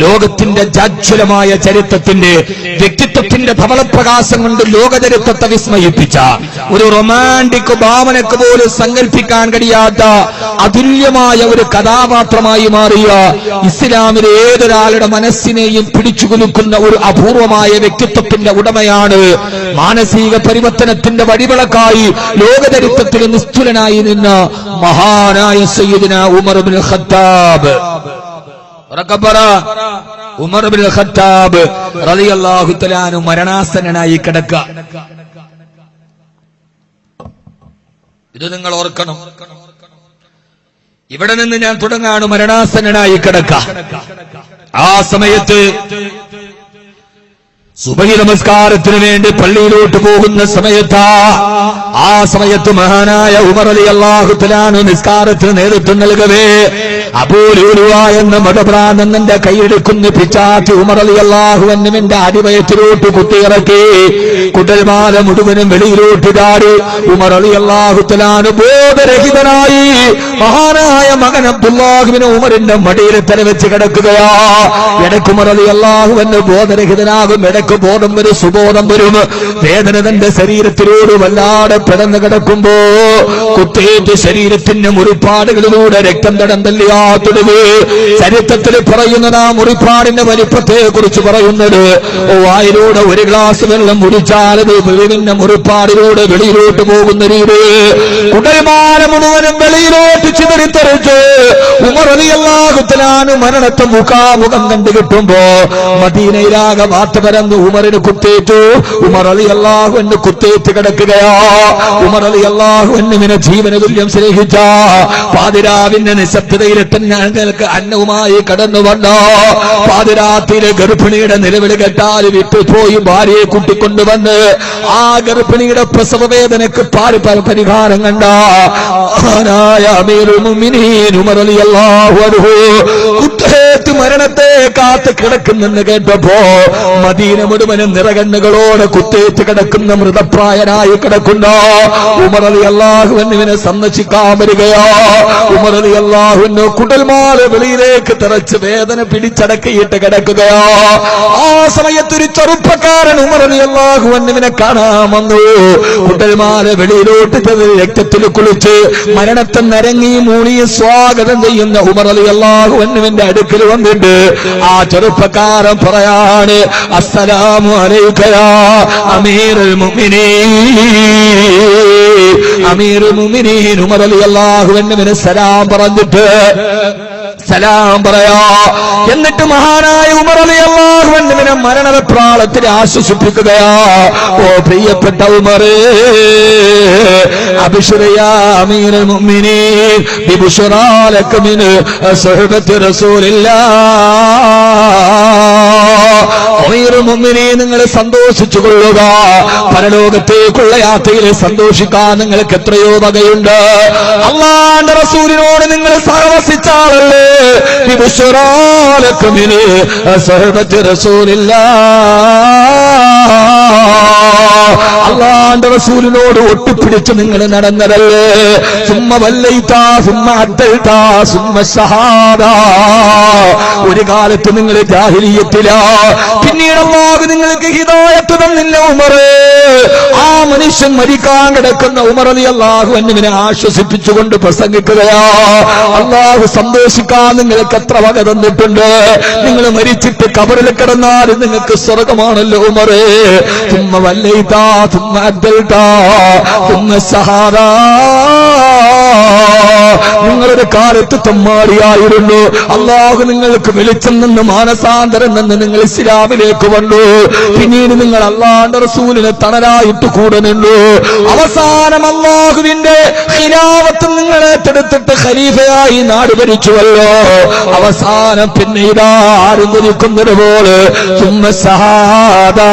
ലോകത്തിന്റെ ജാജ്വലമായ ചരിത്രത്തിന്റെ വ്യക്തിത്വത്തിന്റെ ധവളപ്രകാശം കൊണ്ട് ലോകചരിത്രത്തെ വിസ്മയിപ്പിച്ച ഒരു റൊമാന്റിക് ഭാവനക്ക് പോലും സങ്കല്പിക്കാൻ കഴിയാത്ത അതുല്യമായ ഒരു കഥാപാത്രമായി മാറിയ ഇസ്ലാമിലെ ഏതൊരാളുടെ മനസ്സിനെയും പിടിച്ചുകുലുക്കുന്ന ഒരു അപൂർവമായ വ്യക്തിത്വത്തിന്റെ ഉടമയാണ് മാനസിക പരിവർത്തനത്തിന്റെ വഴിവിളക്കായി ലോകചരിത്രത്തിൽ നിസ്തുലനായി നിന്ന മഹാനായ സയ്യിദിന Umar Khattab. Umar bin Khattab മരണാസന്നനായി കിടക്ക. ഇത് നിങ്ങൾ ഓർക്കണം. ഇവിടെ നിന്ന് ഞാൻ തുടങ്ങാണ് മരണാസന്നനായി കിടക്ക. ആ സമയത്ത് സുബഹി നമസ്കാരത്തിന് വേണ്ടി പള്ളിയിലോട്ട് പോകുന്ന സമയത്താ ആ സമയത്ത് മഹാനായ ഉമർ അലി അള്ളാഹുത്തലാണ് നിസ്കാരത്തിന് നേതൃത്വം നൽകവേ. അപൂരൂരുവ എന്ന മതഭ്രാന്തന്റെ കൈയെടുക്കുന്ന പിച്ചാത്തി ഉമർ അലി അള്ളാഹു എന്നിവന്റെ അടിമയത്തിലോട്ട് കുത്തിയിറക്കി കുട്ടൽമാല മുഴുവനും വെളിയിലോട്ട് ചാടി ഉമർ അലി അള്ളാഹുത്തലാണ് ബോധരഹിതനായി മഹാനായ മകൻ അബ്ദുല്ലാഹുവിന് ഉമറിന്റെ മടിയിൽ തലവെച്ച് കിടക്കുകയാ. ഇടക്കുമർ അലി എന്ന് ബോധരഹിതനാകും ബോധം വരും സുബോധം വരും. വേദന തന്റെ ശരീരത്തിലോട് വല്ലാതെ പിടന്നു കിടക്കുമ്പോ കുത്തേറ്റ് ശരീരത്തിന്റെ മുറിപ്പാടുകളിലൂടെ രക്തം തടം തല്ലിയാ ചരിത്രത്തിൽ പറയുന്നത് ആ മുറിപ്പാടിന്റെ വലിപ്പത്തെ കുറിച്ച് പറയുന്നത് വായിലൂടെ ഒരു ഗ്ലാസ് വെള്ളം മുടിച്ചാൽ വിവിധ മുറിപ്പാടിലൂടെ വെളിയിലോട്ട് പോകുന്ന രീതി. കുടൽമാല മുഴുവനും വെളിയിലോട്ട് ചിതറിത്തെറിച്ച് ഉമറലിയല്ലാകുത്തലാണ് മരണത്തെ മുഖാമുഖം കണ്ടു കിട്ടുമ്പോ മദീനയിലാകെ വാർത്ത ഉമറിന് കുത്തേറ്റു. ഉമർ അലി അള്ളാഹുവിന് കുത്തേറ്റ് കിടക്കുകയാ. ഉമർ അലി അള്ളാഹുവിനെ ജീവന തുല്യം സ്നേഹിച്ച. പാതിരാവിന്റെ നിശബ്ദതയിലെത്തൻ ഞങ്ങൾക്ക് അന്നവുമായി കടന്നു വന്ന. പാതിരാത്തിലെ ഗർഭിണിയുടെ നിലവിളി കെട്ടാൽ വിട്ടു പോയി ഭാര്യയെ കൂട്ടിക്കൊണ്ടുവന്ന് ആ ഗർഭിണിയുടെ പ്രസവ വേദനക്ക് പല പരിഹാരം കണ്ട. ആനായ മുഅ്മിനീൻ ഉമർ റളിയല്ലാഹു അൻഹു. കുത്തേറ്റ് മരണത്തെ കാത്ത് കിടക്കുന്നെന്ന് കേട്ടപ്പോ മദീന മുഴുവനും നിറകണ്ണുകളോട് കുത്തേറ്റ് കിടക്കുന്ന മൃതപ്രായനായി കിടക്കുന്ന ഉമറലി അള്ളാഹുവിനെ സന്ദർശിക്കാൻ വരികയോ ഉമറലി അള്ളാഹുവിന് കുടൽമാല വെളിയിലേക്ക് തിറച്ച് വേദന പിടിച്ചടക്കിയിട്ട് കിടക്കുകയോ. ആ സമയത്ത് ഒരു ചെറുപ്പക്കാരൻ ഉമറലി അള്ളാഹുവിനെ കാണാൻ വന്നു. കുടൽമാല വെളിയിലോട്ട് രക്തത്തിൽ കുളിച്ച് മരണത്തെ നരങ്ങി മൂണി സ്വാഗതം ചെയ്യുന്ന ഉമറലി അള്ളാഹുവിന്റെ അടുക്കൽ വന്നിട്ട് ആ ചെറുപ്പക്കാരൻ പറയാണ് അസ്സലാമു അലൈക്കയാ മുഅ്മിനീൻ. അമീറുൽ മുഅ്മിനീൻ ഉമർ അലി അള്ളാഹുവിന് സലാം പറഞ്ഞിട്ട് സലാം പറയാ. എന്നിട്ട് മഹാനായ ഉമർ അലി അള്ളാഹുവിനെ മരണപ്രാളത്തിൽ ആശ്വസിപ്പിക്കുകയാ. ഓ പ്രിയപ്പെട്ട ഉമറേ അഭിഷുറയാ അമീർ മുഅ്മിനീൻ ബിബുഷറാലക മിൻ സുഹബത്തി റസൂലില്ലാ. നിങ്ങൾ സന്തോഷിച്ചു കൊള്ളുക പരലോകത്തേക്കുള്ള യാത്രയിൽ സന്തോഷിക്കാൻ നിങ്ങൾക്ക് എത്രയോ വകയുണ്ട്. അള്ളാന്റെ റസൂലിനോട് നിങ്ങൾ സഹവസിച്ചാളല്ലേ വിബുശ്വറാലക്കുമിന് സഹബത്ത് റസൂലില്ല. അള്ളാന്റെ റസൂലിനോട് ഒട്ടിപ്പിടിച്ച് നിങ്ങൾ നടന്നതല്ലേ? സുമ്മ വല്ലയിത്താ സുമ്മ അത്തൽത്താ സുമ്മ ഷഹാദ. ഒരു കാലത്ത് നിങ്ങൾ ജാഹിലിയത്തില. പിന്നീട് നിങ്ങൾക്ക് ഹിദായത്ത് തന്നില്ല ഉമറ്. ആ മനുഷ്യൻ മരിക്കാൻ കിടക്കുന്ന ഉമർ അലി അള്ളാഹു എന്നിവനെ ആശ്വസിപ്പിച്ചുകൊണ്ട് പ്രസംഗിക്കുകയാ. അള്ളാഹു സന്തോഷിക്കാൻ നിങ്ങൾക്ക് എത്ര വക തന്നിട്ടുണ്ട്. നിങ്ങൾ മരിച്ചിട്ട് കബറിൽ കിടന്നാൽ നിങ്ങൾക്ക് സ്വർഗമാണല്ലോ ഉമറേ. തുമ്മ വല്ലയിത്താ തുമ്മ أدلتا ثم സഹാദാ. നിങ്ങളുടെ കാലത്ത് തമ്മാടിയായിരുന്നു. അള്ളാഹു നിങ്ങൾക്ക് വെളിച്ചം നിന്ന് മാനസാന്തരം നിന്ന് നിങ്ങൾ ഇസ്ലാമിലേക്ക് വന്നു. പിന്നീട് നിങ്ങൾ അള്ളാന്റെ റസൂലിനെ തണലായിട്ട് കൂടെ നിന്നു. അവസാനം അള്ളാഹുവിന്റെ ഖിലാവത്ത് നിങ്ങൾ ഏറ്റെടുത്തിട്ട് ഖലീഫയായി നാട് ഭരിച്ചുവല്ലോ. അവസാനം പിന്നെ ഇതാ ആരും കുതിക്കുന്നത് പോലെ സുമ്മ സഹാദാ.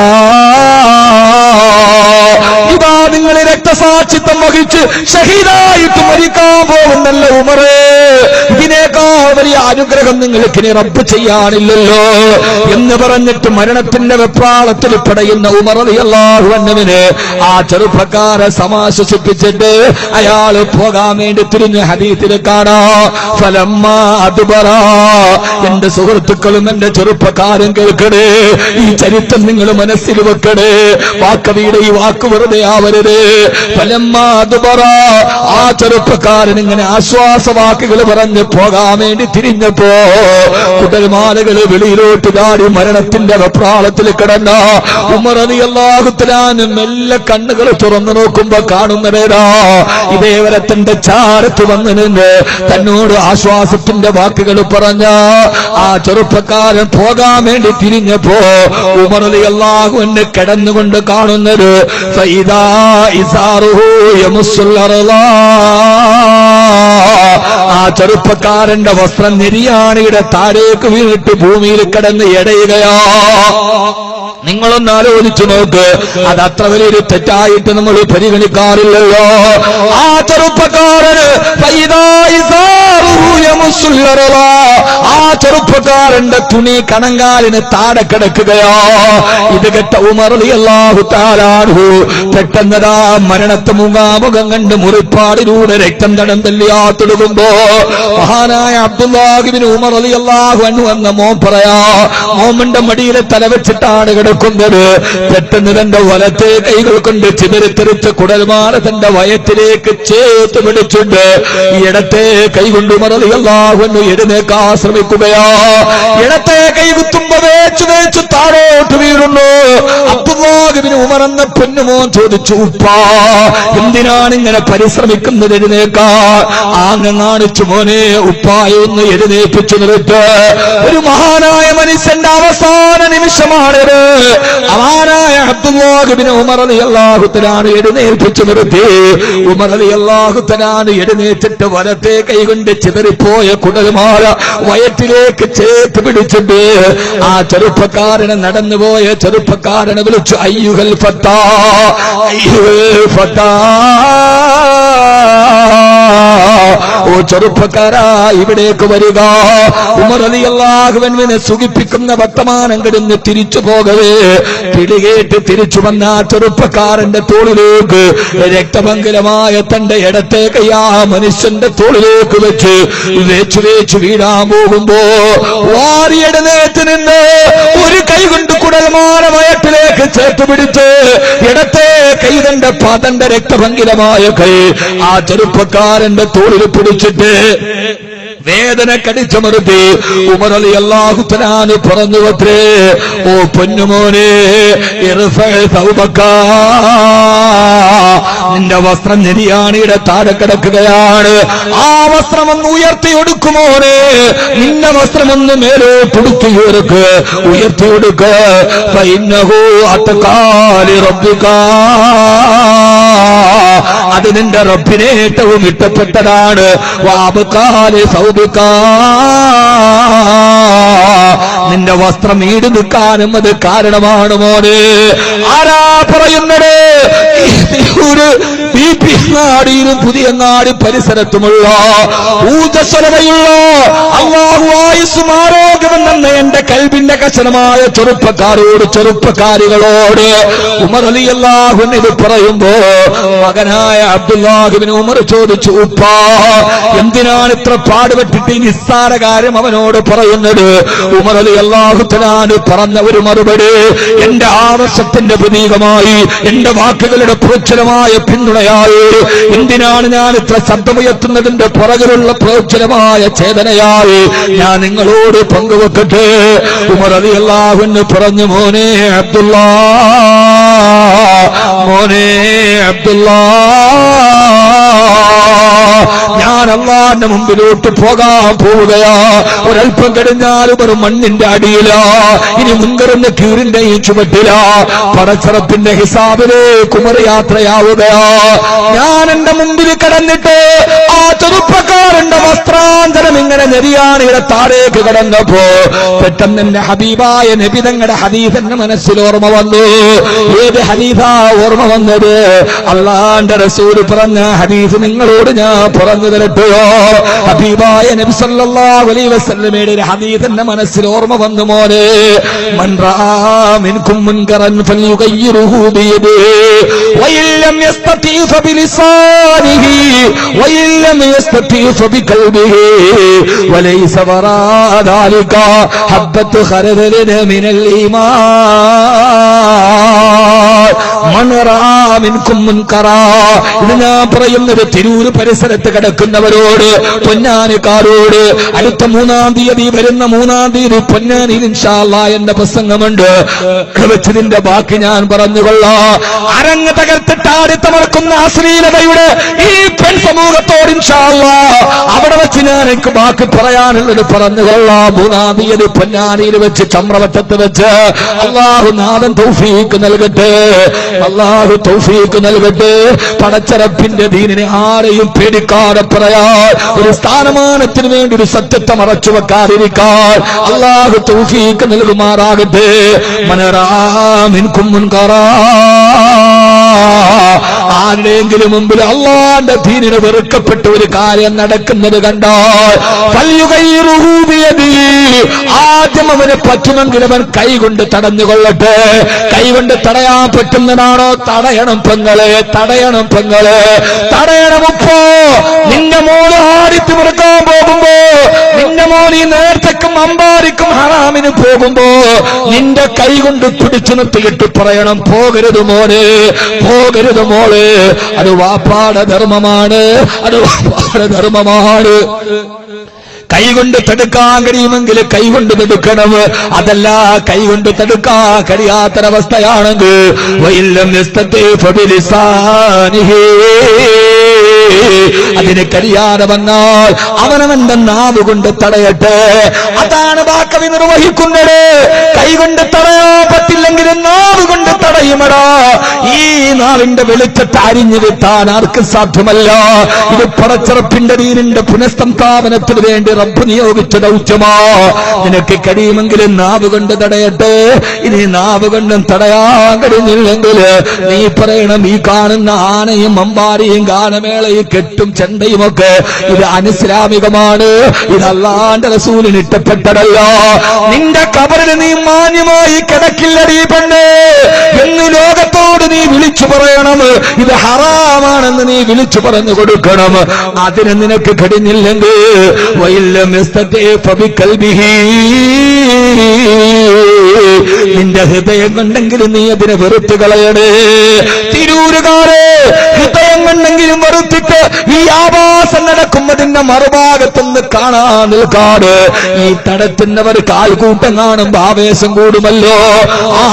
രക്തസാക്ഷിത്വം വഹിച്ച് ഷഹീദായിട്ട് മരിക്കാൻ പോകുന്നല്ല ഉമറേ. ഇതിനേക്കാൾ വലിയ അനുഗ്രഹം നിങ്ങൾക്ക് റബ്ബ് ചെയ്യാനില്ലല്ലോ. എന്ന് പറഞ്ഞിട്ട് മരണത്തിന്റെ വെപ്പാളത്തിൽ പടയുന്ന അന്നവിന് ആ ചെറുപ്പക്കാരെ സമാശ്വസിപ്പിച്ചിട്ട് അയാൾ പോകാൻ വേണ്ടി തിരിഞ്ഞ് ഹദീത്തിൽ കാണാ ഫലമ്മ അതുപറ എന്റെ സുഹൃത്തുക്കളും എന്റെ ചെറുപ്പക്കാരും കേൾക്കണേ ഈ ചരിത്രം നിങ്ങൾ മനസ്സിൽ വെക്കണേ. വാക്കവിയുടെ ഈ വാക്ക് വെറുതെ ആവരുത്. ഫലമ്മ ആ ചെറുപ്പക്കാരൻ ഇങ്ങനെ ആശ്വാസവാക്കുകൾ പറഞ്ഞ് പോകാൻ വേണ്ടി തിരിഞ്ഞപ്പോ കുടൽമാലകൾ വെളിയിലോട്ട് ചാടി മരണത്തിന്റെ വെപ്രാളത്തിൽ കിടന്ന ഉമർ അലി അള്ളാഹുത്തലാന് മെല്ലെ കണ്ണുകൾ തുറന്നു നോക്കുമ്പോ കാണുന്നതേതാ ഇതേവരെ തന്റെ ചാരത്ത് വന്നു നിന്ന് തന്നോട് ആശ്വാസത്തിന്റെ വാക്കുകൾ പറഞ്ഞ ആ ചെറുപ്പക്കാരൻ പോകാൻ വേണ്ടി തിരിഞ്ഞപ്പോ അലി അള്ളാഹു എന്നെ കിടന്നുകൊണ്ട് കാണുന്നത് ഇസാറുഹു യമുസ്സുൽ അർളാ. ആ ചെറുപ്പക്കാരന്റെ വസ്ത്രം നിര്യാണിയുടെ താഴേക്ക് വീണിട്ട് ഭൂമിയിൽ കിടന്ന് എടയുകയാ. നിങ്ങളൊന്ന് ആലോചിച്ചു നോക്ക്. അത് അത്ര വലിയൊരു തെറ്റായിട്ട് നമ്മൾ പരിഗണിക്കാറില്ലല്ലോ. ആ ചെറുപ്പക്കാരന് ചെറുപ്പക്കാരന്റെ തുണി കണങ്കാലിന് താഴെ കിടക്കുകയോ? ഇത് കെട്ട ഉമർ അള്ളാഹു താലാഹു പെട്ടെന്നതാ മരണത്തെ മുഖാമുഖം കണ്ട് മുറിപ്പാടിലൂടെ രക്തം തടം തല്ലിയാത്തൊടുകുമ്പോ മഹാനായ അബ്ദുല്ലാഹിബിന് ഉമർ അലി അള്ളാഹു അനു എന്ന മോൻ പറയാ മോമന്റെ മടിയിലെ തല വെച്ചിട്ടാണ് കിടക്കുന്നത്. പെട്ടെന്ന് തന്റെ വലത്തെ കൈകൾ കൊണ്ട് ചിതറിത്തെറിച്ച് കുടൽമാല തന്റെ വയറ്റിലേക്ക് ചേർത്ത് പിടിച്ചുണ്ട് ഈ ഇടത്തെ കൈകൊണ്ട് ഉമർ അലി അള്ളാഹു എഴുന്നേക്കാൻ ശ്രമിക്കുകയാ ഇടത്തെ കൈകുത്തുമ്പോ വേച്ചു വേച്ചു താഴോട്ട് വീഴുന്നു. അബ്ദുല്ലാഹിബിന് ഉമർ എന്ന പൊന്നുമോൻ ചോദിച്ചു ഉപ്പാ എന്തിനാണ് ഇങ്ങനെ പരിശ്രമിക്കുന്നത് എഴുന്നേക്കാ ആങ്ങ കാണിച്ചു മോനെ ഉപ്പായി ഒന്ന് എഴുന്നേപ്പിച്ചു നിർത്ത് ഒരു മഹാനായ മനുഷ്യന്റെ അവസാന നിമിഷമാണിത്. അവാനായ അബ്ദുല്ലാഹിബിന് ഉമർ അലി അള്ളാഹുത്തനാണ് എഴുന്നേൽപ്പിച്ചു നിർത്തി. ഉമർ അലി അള്ളാഹുത്തനാണ് എഴുന്നേറ്റിട്ട് വലത്തെ കൈകൊണ്ട് ചിതറിപ്പോയ കുടൽമാല വയറ്റിലേക്ക് ചേർത്ത് പിടിച്ചിട്ട് ആ ചെറുപ്പക്കാരനെ നടന്നുപോയ ചെറുപ്പക്കാരനെ വിളിച്ചു അയ്യുഹൽ അയ്യുഹൽ ഫത്താ ഓ ചെറുപ്പക്കാരാ ഇവിടേക്ക് വരിക. അള്ളാഹുവൻവിനെ സുഖിപ്പിക്കുന്ന വർത്തമാനം കിടന്ന് തിരിച്ചു പോകവേ. പിടികേട്ട് തിരിച്ചു വന്ന ആ ചെറുപ്പക്കാരന്റെ തോളിലേക്ക് രക്തമംഗലമായ തന്റെ ഇടത്തേക്ക് ആ മനുഷ്യന്റെ തോളിലേക്ക് വെച്ച് വേച്ചു വേച്ചു വീഴാൻ പോകുമ്പോ വാരിയെടുന്നേറ്റ് നിന്ന് ഒരു കൈ കൊണ്ട് കുടൽമാന വയറ്റിലേക്ക് ചേർത്ത് പിടിച്ച് ഇടത്തെ കൈ തന്റെ പതന്റെ രക്തഭംഗിലമായ കൈ ആ ചെറുപ്പക്കാരന്റെ തോളിൽ പിടിച്ചിട്ട് വേദന കടിച്ചമർത്തി ഉമറലി അള്ളാഹുത്തനാന് പറഞ്ഞു പത്രേ ഓ പൊന്നുമോനെ. നിന്റെ വസ്ത്രം നെരിയാണിയുടെ താഴെ കിടക്കുകയാണ് ആ വസ്ത്രം ഒന്ന് ഉയർത്തിയൊടുക്കുമോനെ നിന്റെ വസ്ത്രം ഒന്ന് മേലോട്ടെടുത്ത് ഉയർക്ക് ഉയർത്തിയൊടുക്ക് ഫൈന്നഹു അത്തക്കാലി റബ്ബിക അത് നിന്റെ റബ്ബിനെ ഏറ്റവും ഇഷ്ടപ്പെട്ടതാണ്. വാബുക്കാലെ സൗബിക്ക നിന്റെ വസ്ത്രം ഈട് നിൽക്കാനും അത് കാരണമാണ് മോനെ. ആരാ പറയുന്നത്? ബി പി അങ്ങാടിയിലും പുതിയങ്ങാടി പരിസരത്തുമുള്ള ഊർജസ്വലതയുള്ള അള്ളാഹു എന്ന എന്റെ കൽബിന്റെ കശനമായ ചെറുപ്പക്കാരോട് ചെറുപ്പക്കാരികളോട് ഉമർ അലി അള്ളാഹു ഇത് പറയുമ്പോ മകനായ അബ്ദുല്ലാഹുബിന് ഉമർ ചോദിച്ചു ഉപ്പാ എന്തിനാണ് ഇത്ര പാടുപെട്ടിട്ട് നിസ്സാര കാര്യം അവനോട് പറയുന്നത്? ഉമർ അലി അള്ളാഹുത്തനാന് പറഞ്ഞ ഒരു മറുപടി എന്റെ ആവശ്യത്തിന്റെ പ്രതീകമായി എന്റെ വാക്കുകളുടെ പ്രോജ്വലമായ പിന്തുണയായി. എന്തിനാണ് ഞാൻ ഇത്ര ശബ്ദമുയർത്തുന്നതിന്റെ പുറകിലുള്ള പ്രോജ്വലമായ ചേതനയായി? ഞാൻ നിങ്ങളോട് പങ്കുവെക്കട്ടെ. ഉമർ അലി അള്ളാഹുന്ന് പറഞ്ഞു മോനെ അബ്ദുള്ള മോനെ അബ്ദുള്ള അള്ളാന്റെ മുമ്പിലോട്ട് പോകാൻ പോവുകയാ. ഒരൽപ്പം കഴിഞ്ഞാലും ഒരു മണ്ണിന്റെ അടിയിലാ. ഇനി മുങ്കറിന്റെ കീറിന്റെ ഈ ചുമട്ടിലാ പടച്ചറപ്പിന്റെ ഹിസാബിലെ കുമരയാത്രയാവുകയാ ഞാൻ എന്റെ മുമ്പിൽ കടന്നിട്ട് ആ ചെറുപ്പക്കാരന്റെ വസ്ത്രാന്തരം ഇങ്ങനെ നെരിയാണിയുടെ താഴേക്ക് കടന്നപ്പോ പെട്ടെന്ന് എന്റെ ഹബീബായ നബി തങ്ങളുടെ ഹദീസ് എന്റെ മനസ്സിൽ ഓർമ്മ വന്നു. ഏത് ഹദീഫാ ഓർമ്മ വന്നത്? അള്ളാന്റെ റസൂൽ പറഞ്ഞ ഹദീസ് നിങ്ങളോട് ഞാൻ പറഞ്ഞു പറഞ്ഞു പറയുമ്പോഴോ ഹബീബായ നബി സല്ലല്ലാഹു അലൈഹി വസല്ലമയുടെ ഒരു മനസ്സിൽ ഓർമ്മ വന്നു മോനെ. മൻ റാ മിൻകും മുൻകറൻ ഫൽയുഗയ്യിറുഹു ബിയദിഹി വഇൻ ലം യസ്തതി ഫബിലിസാനിഹി വഇൻ ലം യസ്തതി ഫബിഖൽബിഹി വലൈസ വറാ ദാലിക ഹബ്ബത്തു ഖർദലിന മിനൽ ഈമാൻ. ഞാൻ പറയുന്നത് തിരൂര് പരിസരത്ത് കിടക്കുന്നവരോട് പൊന്നാനിക്കാരോട്. അടുത്ത മൂന്നാം തീയതി വരുന്ന മൂന്നാം തീയതി പൊന്നാനിയിൽ ഇൻഷാല്ല എന്റെ പ്രസംഗമുണ്ട്. വെച്ചതിന്റെ ബാക്കി ഞാൻ പറഞ്ഞുകൊള്ളാം. അരങ്ങ് തകർത്തിട്ട് ആടിത്തമർക്കുന്ന അശ്ലീലതയുടെ ഈ പെൺ സമൂഹത്തോട് അവിടെ വെച്ച് ഞാൻ എനിക്ക് ബാക്കി പറയാനുള്ളത് പറഞ്ഞുകൊള്ളാം. മൂന്നാം തീയതി പൊന്നാനിയിൽ വെച്ച് ചമ്രവട്ടത്ത് വെച്ച്. അള്ളാഹു നാഥൻ തൗഫീക്ക് നൽകട്ടെ. അള്ളാഹു തൗഫീഖ് നൽകട്ടെ. പടച്ചറപ്പിന്റെ ദീനിനെ ആരെയും പേടിക്കാതെ പറയാൻ ഒരു സ്ഥാനമാനത്തിന് വേണ്ടി ഒരു സത്യത്തെ മറച്ചു വെക്കാതിരിക്കാൻ അള്ളാഹു തൗഫീഖ് നൽകുമാറാകട്ടെ. മനറാമിൻ കുമ്മുൻകറാ ആരുടെയെങ്കിലും മുമ്പിൽ അള്ളാന്റെ ദീനിന് വെറുക്കപ്പെട്ട ഒരു കാര്യം നടക്കുന്നത് കണ്ടാൽ ആദ്യം അവന് പറ്റുമെങ്കിൽ അവൻ കൈകൊണ്ട് തടഞ്ഞുകൊള്ളട്ടെ. കൈകൊണ്ട് തടയാൻ പറ്റുന്നതാണോ? തടയണം പെങ്ങളെ തടയണം പെങ്ങളെ. തടയണം ഉപ്പോ. നിന്റെ മോൾ ആടിത്തി മുറുക്കാൻ പോകുമ്പോ നിന്റെ മോളി ഈ നേർച്ചക്കും അമ്പാരിക്കും ഹറാമിന് പോകുമ്പോ നിന്റെ കൈ കൊണ്ട് പിടിച്ചു നിർത്തിയിട്ട് പറയണം പോകരുത് മോനെ പോകരുത് മോൾ. അത് വാപ്പാടെ ധർമ്മമാണ്. അത് വാപ്പാടെ ധർമ്മമാണ്. കൈകൊണ്ട് തടുക്കാൻ കഴിയുമെങ്കിൽ കൈകൊണ്ട് തടുക്കണം. അതല്ല കൈകൊണ്ട് തടുക്കാൻ കഴിയാത്തൊരവസ്ഥയാണെങ്കിൽ അതിന് കഴിയാതെ വന്നാൽ അവനവന്റെ നാവ് കൊണ്ട് തടയട്ടെ. അതാണ് വാക്കവി നിർവഹിക്കുന്നത്. കൈകൊണ്ട് തടയാൻ പറ്റില്ലെങ്കിൽ നാവ് കൊണ്ട് തടയുമടാ. ഈ നാവിന്റെ വെളിച്ചത്തെ അരിഞ്ഞു വിത്താൻ ആർക്ക് സാധ്യമല്ല. ഇത് പടച്ചിറപ്പിന്റെ ദീനിന്റെ പുനഃസംസ്ഥാപനത്തിന് വേണ്ടി റബ്ബ് നിയോഗിച്ച ദൗത്യമാ. നിനക്ക് കഴിയുമെങ്കിൽ നാവ് കൊണ്ട് തടയട്ടെ. ഇനി നാവ് കൊണ്ടും തടയാൻ കഴിഞ്ഞില്ലെങ്കിൽ നീ പറയണം ഈ കാണുന്ന ആനയും അമ്പാരിയും ഗാനമേളയും കെട്ടും ചെണ്ടയും ഒക്കെ ഇത് അനുസ്ലാമികമാണ് ഇത് അല്ലാണ്ട് റസൂലിന് ഇഷ്ടപ്പെട്ടതല്ല നിന്റെ കബറിൽ നീ മാന്യമായി കിടക്കില്ലടീ പെണ്ണേ. ലോകത്തോട് നീ വിളിച്ചു പറയണം. ഇത് ഹറാമാണെന്ന് നീ വിളിച്ചു പറഞ്ഞു കൊടുക്കണം. അതിന് നിനക്ക് കഴിഞ്ഞില്ലെങ്കിൽ നിന്റെ ഹൃദയം കണ്ടെങ്കിലും നീ അതിനെ വെറുത്ത് കളയണേ. തിരൂരുകാരെ ഹൃദയം കണ്ടെങ്കിലും വെറുത്തിട്ട് ഈ ആവാസം നടക്കുമ്പതിന്റെ മറുഭാഗത്തുനിന്ന് കാണാൻ നിൽക്കാട്. ഈ തടത്തുന്നവർ കാൽക്കൂട്ടം കാണുമ്പോ ആവേശം കൂടുമല്ലോ.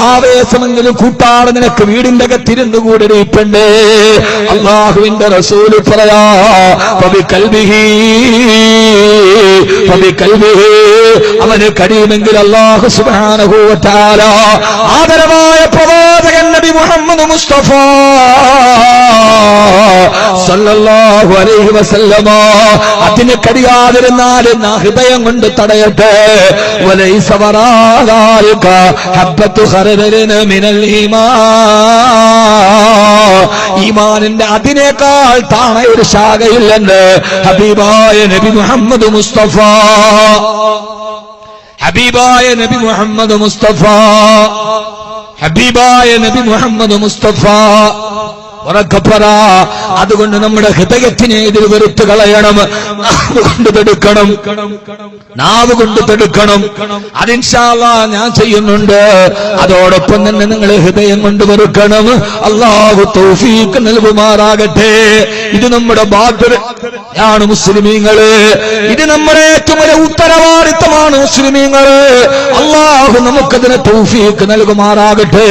ആവേശമെങ്കിലും കൂട്ടാതെ നിനക്ക് വീടിന്റെ കത്തിരുന്ന് കൂടെ ഇരിപ്പണ്ടേ അള്ളാഹുവിന്റെ റസൂൽ പറയാ പവി കൽവിഹി പവി കൽവിഹി അവന് കഴിയുമെങ്കിൽ അള്ളാഹു സുബാനഹൂവത്താല ആദരവായ പ്രവാചകൻ നബി മുഹമ്മദ് മുസ്തഫ. സല്ലല്ലാഹു അലൈഹി വസല്ലമ. അതിന് കഴിയാതിരുന്നാൽ ഹൃദയം കൊണ്ട് തടയട്ടെ. വലൈസ വറാദാലിക ഹബ്ബത്തു ഖർദലിന മിനൽ ഈമാൻ. ഈമാനിന്റെ അതിനേക്കാൾ താണ ഒരു ശാഖയില്ലെന്ന് ഹബീബായ നബി മുഹമ്മദ് മുസ്തഫ. ഹബീബായ നബി മുഹമ്മദ് മുസ്തഫ ഹബീബായ നബി മുഹമ്മദ് മുസ്തഫ ഉറക്കപ്പറ. അതുകൊണ്ട് നമ്മുടെ ഹൃദയത്തിനെ ഇതിൽ വെറുത്ത് കളയണം കൊണ്ട് തെടുക്കണം. നാവ് കൊണ്ട് തെടുക്കണം. അതിൻഷാല്ല ഞാൻ ചെയ്യുന്നുണ്ട്. അതോടൊപ്പം തന്നെ നിങ്ങൾ ഹൃദയം കൊണ്ട് വെറുക്കണം. അള്ളാഹു തൗഫീക്ക് നൽകുമാറാകട്ടെ. ഇത് നമ്മുടെ ബാധ്യതയാണ് മുസ്ലിമീങ്ങൾ ഇത് നമ്മുടെ ഏറ്റവും വലിയ ഉത്തരവാദിത്തമാണ് മുസ്ലിമീങ്ങൾ അള്ളാഹു നമുക്കതിന് തൗഫീക്ക് നൽകുമാറാകട്ടെ.